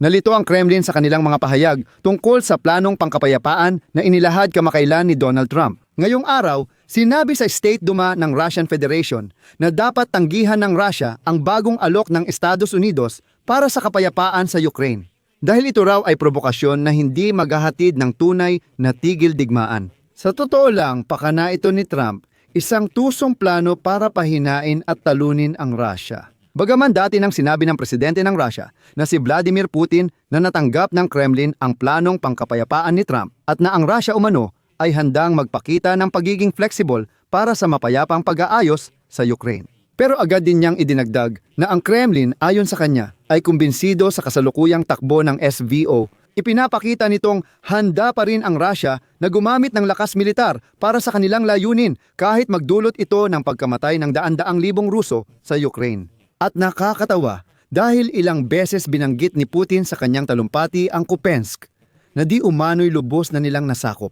Nalito ang Kremlin sa kanilang mga pahayag tungkol sa planong pangkapayapaan na inilahad kamakailan ni Donald Trump. Ngayong araw, sinabi sa State Duma ng Russian Federation na dapat tanggihan ng Russia ang bagong alok ng Estados Unidos para sa kapayapaan sa Ukraine. Dahil ito raw ay provokasyon na hindi maghahatid ng tunay na tigil digmaan. Sa totoo lang, pakana ito ni Trump, isang tusong plano para pahinain at talunin ang Russia. Bagaman dati nang sinabi ng presidente ng Russia na si Vladimir Putin na natanggap ng Kremlin ang planong pangkapayapaan ni Trump at na ang Russia umano ay handang magpakita ng pagiging flexible para sa mapayapang pag-aayos sa Ukraine. Pero agad din niyang idinagdag na ang Kremlin ayon sa kanya ay kumbinsido sa kasalukuyang takbo ng SVO. Ipinapakita nitong handa pa rin ang Russia na gumamit ng lakas militar para sa kanilang layunin kahit magdulot ito ng pagkamatay ng daan-daang libong Ruso sa Ukraine. At nakakatawa dahil ilang beses binanggit ni Putin sa kanyang talumpati ang Kupensk na di umano'y lubos na nilang nasakop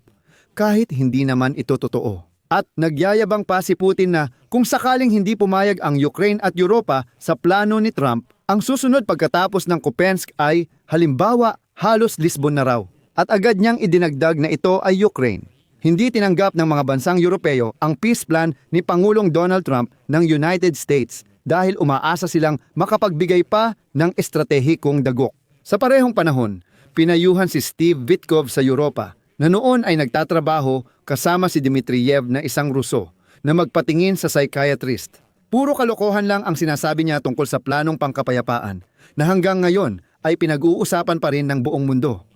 kahit hindi naman ito totoo. At nagyayabang pa si Putin na kung sakaling hindi pumayag ang Ukraine at Europa sa plano ni Trump, ang susunod pagkatapos ng Kupensk ay halimbawa halos Lisbon na raw. At agad niyang idinagdag na ito ay Ukraine. Hindi tinanggap ng mga bansang Europeo ang peace plan ni Pangulong Donald Trump ng United States dahil umaasa silang makapagbigay pa ng estratehikong dagok. Sa parehong panahon, pinayuhan si Steve Vitkov sa Europa na noon ay nagtatrabaho kasama si Dmitriev na isang Ruso na magpatingin sa psychiatrist. Puro kalokohan lang ang sinasabi niya tungkol sa planong pangkapayapaan na hanggang ngayon ay pinag-uusapan pa rin ng buong mundo.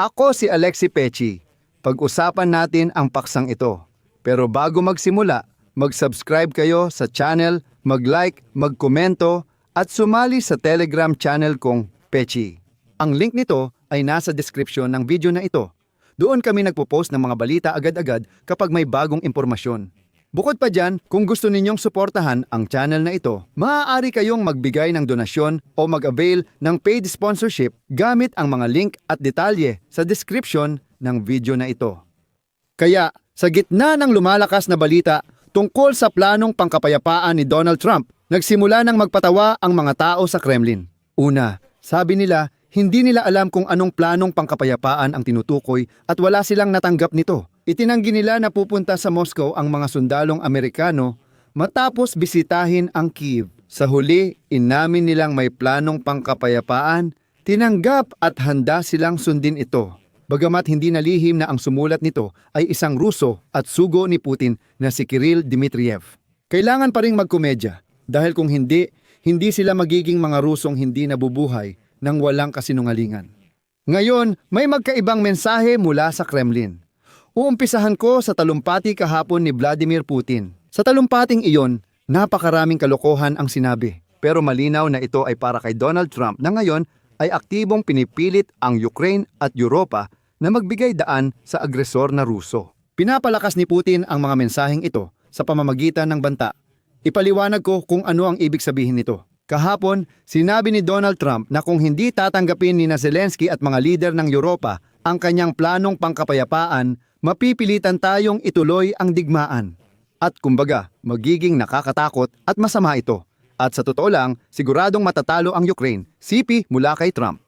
Ako si Alexi Pechi. Pag-usapan natin ang paksang ito. Pero bago magsimula, mag-subscribe kayo sa channel, mag-like, mag-komento at sumali sa Telegram channel kong Pechi. Ang link nito ay nasa description ng video na ito. Doon kami nagpo-post ng mga balita agad-agad kapag may bagong impormasyon. Bukod pa dyan, kung gusto ninyong suportahan ang channel na ito, maaari kayong magbigay ng donasyon o mag-avail ng paid sponsorship gamit ang mga link at detalye sa description ng video na ito. Kaya, sa gitna ng lumalakas na balita tungkol sa planong pangkapayapaan ni Donald Trump, nagsimula ng magpatawa ang mga tao sa Kremlin. Una, sabi nila, hindi nila alam kung anong planong pangkapayapaan ang tinutukoy at wala silang natanggap nito. Itinanggi nila na pupunta sa Moscow ang mga sundalong Amerikano matapos bisitahin ang Kiev. Sa huli, inamin nilang may planong pangkapayapaan, tinanggap at handa silang sundin ito. Bagamat hindi nalihim na ang sumulat nito ay isang Ruso at sugo ni Putin na si Kirill Dmitriev. Kailangan pa ring magkomedya dahil kung hindi, hindi sila magiging mga Rusong hindi nabubuhay ng walang kasinungalingan. Ngayon, may magkaibang mensahe mula sa Kremlin. Uumpisahan ko sa talumpati kahapon ni Vladimir Putin. Sa talumpating iyon, napakaraming kalokohan ang sinabi. Pero malinaw na ito ay para kay Donald Trump na ngayon ay aktibong pinipilit ang Ukraine at Europa na magbigay daan sa agresor na Ruso. Pinapalakas ni Putin ang mga mensaheng ito sa pamamagitan ng banta. Ipaliwanag ko kung ano ang ibig sabihin nito. Kahapon, sinabi ni Donald Trump na kung hindi tatanggapin ni Zelensky at mga lider ng Europa ang kanyang planong pangkapayapaan, mapipilitan tayong ituloy ang digmaan. At kumbaga, magiging nakakatakot at masama ito. At sa totoo lang, siguradong matatalo ang Ukraine, sipi mula kay Trump.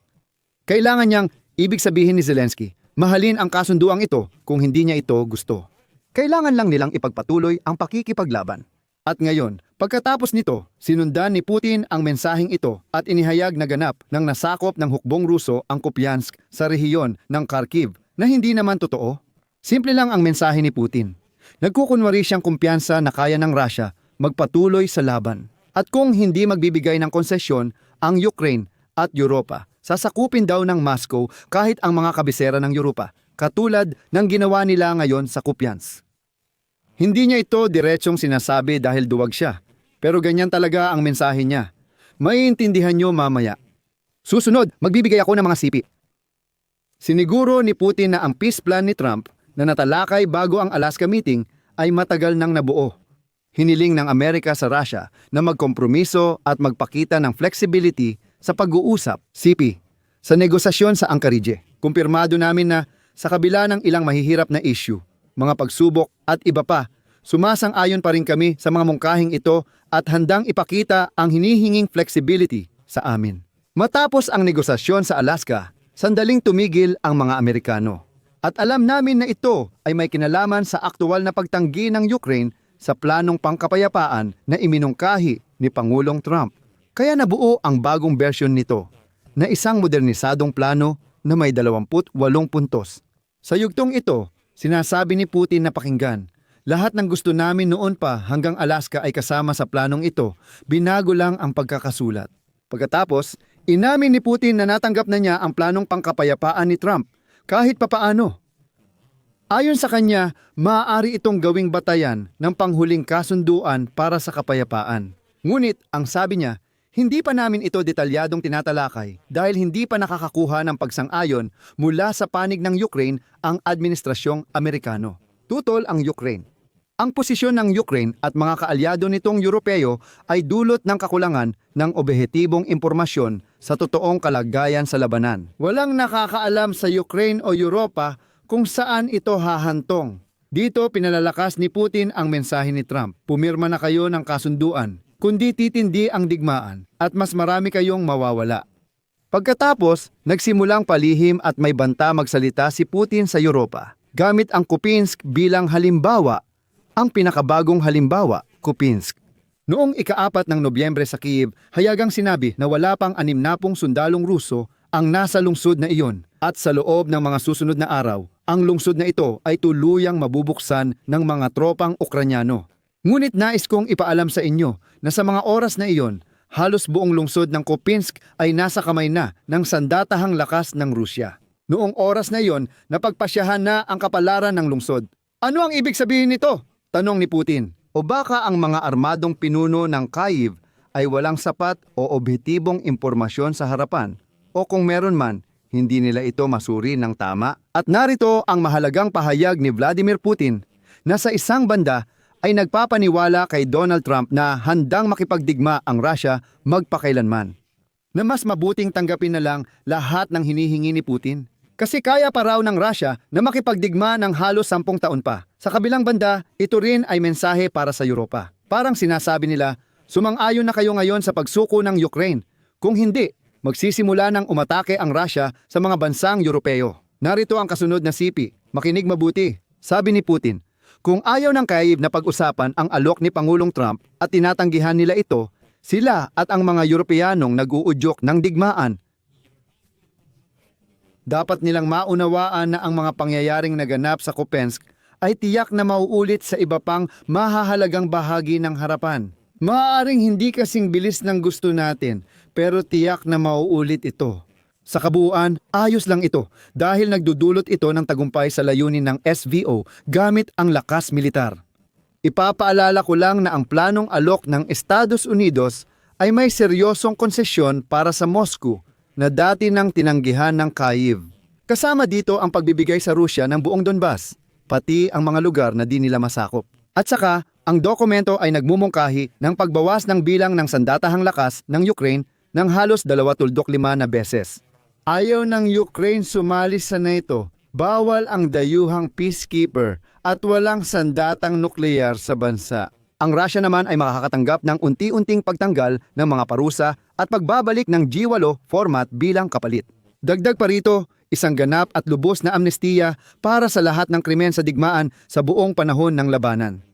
Kailangan niyang, ibig sabihin ni Zelensky, mahalin ang kasunduang ito kung hindi niya ito gusto. Kailangan lang nilang ipagpatuloy ang pakikipaglaban. At ngayon, pagkatapos nito, sinundan ni Putin ang mensaheng ito at inihayag na ganap ng nasakop ng hukbong Ruso ang Kupiansk sa rehiyon ng Kharkiv na hindi naman totoo. Simple lang ang mensahe ni Putin. Nagkukunwari siyang kumpiyansa na kaya ng Russia magpatuloy sa laban. At kung hindi magbibigay ng konsesyon ang Ukraine at Europa, sasakupin daw ng Moscow kahit ang mga kabisera ng Europa, katulad ng ginawa nila ngayon sa Kupiansk. Hindi niya ito diretsong sinasabi dahil duwag siya, pero ganyan talaga ang mensahe niya. Maiintindihan niyo mamaya. Susunod, magbibigay ako ng mga sipi. Siniguro ni Putin na ang peace plan ni Trump na natalakay bago ang Alaska meeting ay matagal nang nabuo. Hiniling ng Amerika sa Russia na magkompromiso at magpakita ng flexibility sa pag-uusap, CP, sa negosasyon sa Anchorage. Kumpirmado namin na sa kabila ng ilang mahihirap na issue, mga pagsubok at iba pa, sumasang-ayon pa rin kami sa mga mungkahing ito at handang ipakita ang hinihinging flexibility sa amin. Matapos ang negosasyon sa Alaska, sandaling tumigil ang mga Amerikano. At alam namin na ito ay may kinalaman sa aktual na pagtanggi ng Ukraine sa planong pangkapayapaan na iminungkahi ni Pangulong Trump. Kaya nabuo ang bagong version nito na isang modernisadong plano na may 28 puntos. Sa yugtong ito, sinasabi ni Putin na pakinggan, lahat ng gusto namin noon pa hanggang Alaska ay kasama sa planong ito, binago lang ang pagkakasulat. Pagkatapos, inamin ni Putin na natanggap na niya ang planong pangkapayapaan ni Trump, kahit papaano. Ayon sa kanya, maaari itong gawing batayan ng panghuling kasunduan para sa kapayapaan. Ngunit, ang sabi niya, hindi pa namin ito detalyadong tinatalakay dahil hindi pa nakakakuha ng pagsang-ayon mula sa panig ng Ukraine ang administrasyong Amerikano. Tutol ang Ukraine. Ang posisyon ng Ukraine at mga kaalyado nitong Europeo ay dulot ng kakulangan ng objektibong impormasyon sa totoong kalagayan sa labanan. Walang nakakaalam sa Ukraine o Europa kung saan ito hahantong. Dito pinalalakas ni Putin ang mensahe ni Trump. Pumirma na kayo ng kasunduan, kundi titindi ang digmaan at mas marami kayong mawawala. Pagkatapos, nagsimulang palihim at may banta magsalita si Putin sa Europa gamit ang Kupinsk bilang halimbawa, ang pinakabagong halimbawa, Kupinsk. Noong ikaapat ng Nobyembre sa Kiev, hayagang sinabi na wala pang anim na pong sundalong Ruso ang nasa lungsod na iyon at sa loob ng mga susunod na araw, ang lungsod na ito ay tuluyang mabubuksan ng mga tropang Ukranyano. Ngunit nais kong ipaalam sa inyo na sa mga oras na iyon, halos buong lungsod ng Kopinsk ay nasa kamay na ng sandatahang lakas ng Rusya. Noong oras na iyon, napagpasyahan na ang kapalaran ng lungsod. Ano ang ibig sabihin nito? Tanong ni Putin. O baka ang mga armadong pinuno ng Kyiv ay walang sapat o objetibong impormasyon sa harapan o kung meron man, hindi nila ito masuri ng tama. At narito ang mahalagang pahayag ni Vladimir Putin na sa isang banda ay nagpapaniwala kay Donald Trump na handang makipagdigma ang Russia magpakailanman. Na mas mabuting tanggapin na lang lahat ng hinihingi ni Putin. Kasi kaya pa raw ng Russia na makipagdigma ng halos sampung taon pa. Sa kabilang banda, ito rin ay mensahe para sa Europa. Parang sinasabi nila, sumang-ayon na kayo ngayon sa pagsuko ng Ukraine. Kung hindi, magsisimula ng umatake ang Russia sa mga bansang Europeo. Narito ang kasunod na sipi. Makinig mabuti. Sabi ni Putin, kung ayaw ng Kyiv na pag-usapan ang alok ni Pangulong Trump at tinatanggihan nila ito, sila at ang mga Europeanong nag-uudyok ng digmaan. Dapat nilang maunawaan na ang mga pangyayaring naganap sa Kupensk ay tiyak na mauulit sa iba pang mahahalagang bahagi ng harapan. Maaaring hindi kasing bilis ng gusto natin, pero tiyak na mauulit ito. Sa kabuuan, ayos lang ito dahil nagdudulot ito ng tagumpay sa layunin ng SVO gamit ang lakas militar. Ipapaalala ko lang na ang planong alok ng Estados Unidos ay may seryosong konsesyon para sa Moscow na dati nang tinanggihan ng Kyiv. Kasama dito ang pagbibigay sa Rusya ng buong Donbas, pati ang mga lugar na di nila masakop. At saka, ang dokumento ay nagmumungkahi ng pagbawas ng bilang ng sandatahang lakas ng Ukraine ng halos 25 na beses. Ayaw ng Ukraine sumali sa NATO. Bawal ang dayuhang peacekeeper at walang sandatang nuklear sa bansa. Ang Russia naman ay makakatanggap ng unti-unting pagtanggal ng mga parusa at pagbabalik ng G8 format bilang kapalit. Dagdag pa rito, isang ganap at lubos na amnestiya para sa lahat ng krimen sa digmaan sa buong panahon ng labanan.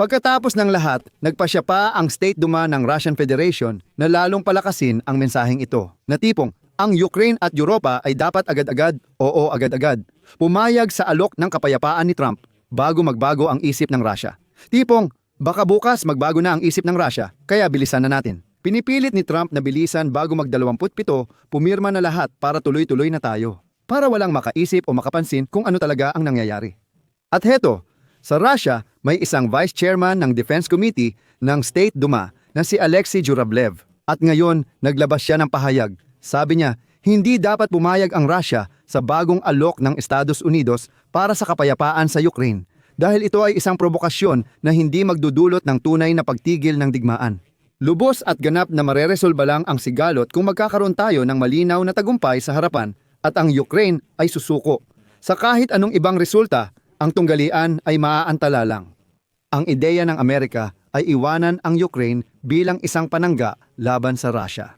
Pagkatapos ng lahat, nagpasya pa ang State Duma ng Russian Federation na lalong palakasin ang mensaheng ito. Na tipong, ang Ukraine at Europa ay dapat agad-agad, oo agad-agad, pumayag sa alok ng kapayapaan ni Trump bago magbago ang isip ng Russia. Tipong, baka bukas magbago na ang isip ng Russia, kaya bilisan na natin. Pinipilit ni Trump na bilisan bago mag-27, pumirma na lahat para tuloy-tuloy na tayo. Para walang makaisip o makapansin kung ano talaga ang nangyayari. At heto, sa Russia, may isang vice chairman ng Defense Committee ng State Duma na si Alexei Jurablev. At ngayon, naglabas siya ng pahayag. Sabi niya, hindi dapat pumayag ang Russia sa bagong alok ng Estados Unidos para sa kapayapaan sa Ukraine dahil ito ay isang provokasyon na hindi magdudulot ng tunay na pagtigil ng digmaan. Lubos at ganap na mareresolba lang ang sigalot kung magkakaroon tayo ng malinaw na tagumpay sa harapan at ang Ukraine ay susuko. Sa kahit anong ibang resulta, ang tunggalian ay maaantala lang. Ang ideya ng Amerika ay iwanan ang Ukraine bilang isang panangga laban sa Russia.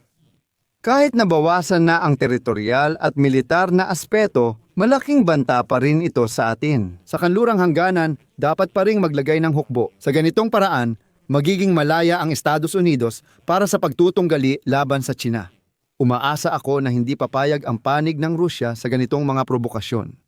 Kahit nabawasan na ang teritorial at militar na aspeto, malaking banta pa rin ito sa atin. Sa kanlurang hangganan, dapat pa ring maglagay ng hukbo. Sa ganitong paraan, magiging malaya ang Estados Unidos para sa pagtutunggali laban sa China. Umaasa ako na hindi papayag ang panig ng Rusya sa ganitong mga provokasyon.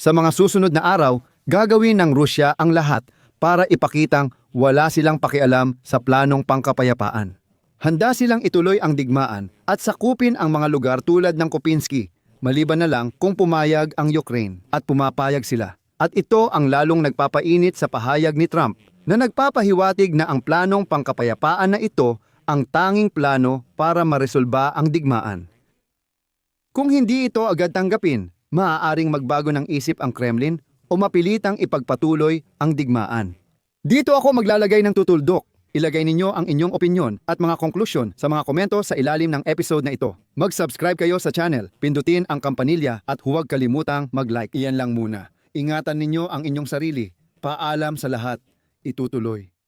Sa mga susunod na araw, gagawin ng Rusya ang lahat para ipakitang wala silang pakialam sa planong pangkapayapaan. Handa silang ituloy ang digmaan at sakupin ang mga lugar tulad ng Kopinski, maliban na lang kung pumayag ang Ukraine at pumapayag sila. At ito ang lalong nagpapainit sa pahayag ni Trump na nagpapahiwatig na ang planong pangkapayapaan na ito ang tanging plano para maresolba ang digmaan. Kung hindi ito agad tanggapin, maaaring magbago ng isip ang Kremlin o mapilitang ipagpatuloy ang digmaan. Dito ako maglalagay ng tutuldok. Ilagay ninyo ang inyong opinyon at mga konklusyon sa mga komento sa ilalim ng episode na ito. Mag-subscribe kayo sa channel, pindutin ang kampanilya at huwag kalimutang mag-like. Iyan lang muna. Ingatan ninyo ang inyong sarili. Paalam sa lahat. Itutuloy.